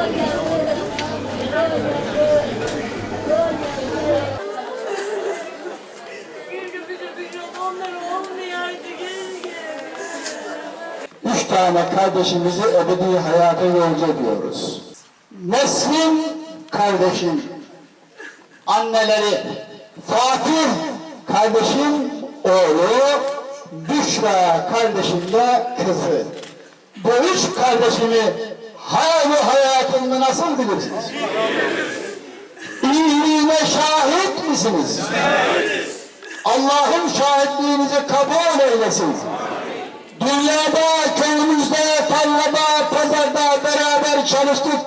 Üç tane kardeşimizi ebedi hayata yolcu ediyoruz. Nesrin kardeşim, anneleri Fatih kardeşim oğlu, Büşra kardeşim de kızı. Bu üç kardeşimi hali hayatında nasıl bilirsiniz? İyiliğine şahit misiniz? Allah'ın şahitliğinizi kabul eylesin. Dünyada, köyümüzde, tarlada, pazarda beraber çalıştık.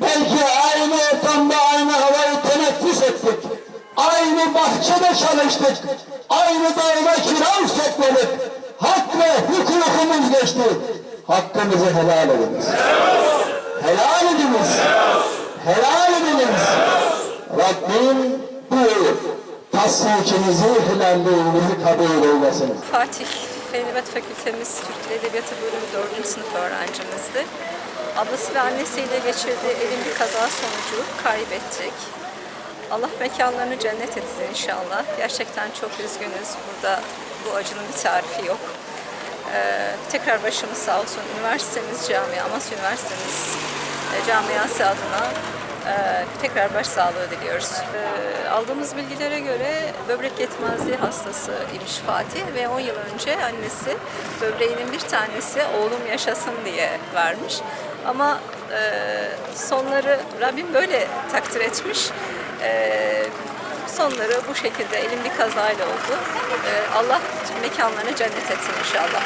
Belki aynı ortamda aynı havayı teneffüs ettik. Aynı bahçede çalıştık. Aynı dağda kiraz topladık. Hak ve hukukumuz geçti. Hakkımızı helal ediniz. Helal ediniz. Helal ediniz. Rabbim bu tasdikinizi, helalliğinizi kabul eylesin. Fatih Fen Edebiyat Fakültemiz Türk Edebiyatı bölümü 4. sınıf öğrencimizdi. Ablası ve annesiyle geçirdiği elin bir kaza sonucu kaybettik. Allah mekanlarını cennet etsin inşallah. Gerçekten çok üzgünüz. Burada bu acının bir tarifi yok. Ee, tekrar başımız sağ olsun. Üniversitemiz, camia, Amasya Üniversitemiz e, camiası adına e, tekrar başsağlığı diliyoruz. E, aldığımız bilgilere göre böbrek yetmezliği hastası imiş Fatih ve 10 yıl önce annesi böbreğinin bir tanesi oğlum yaşasın diye vermiş. Ama e, sonları Rabbim böyle takdir etmiş. E, sonları bu şekilde elim bir kazayla oldu. E, Allah mekanlarını cennet etsin inşallah.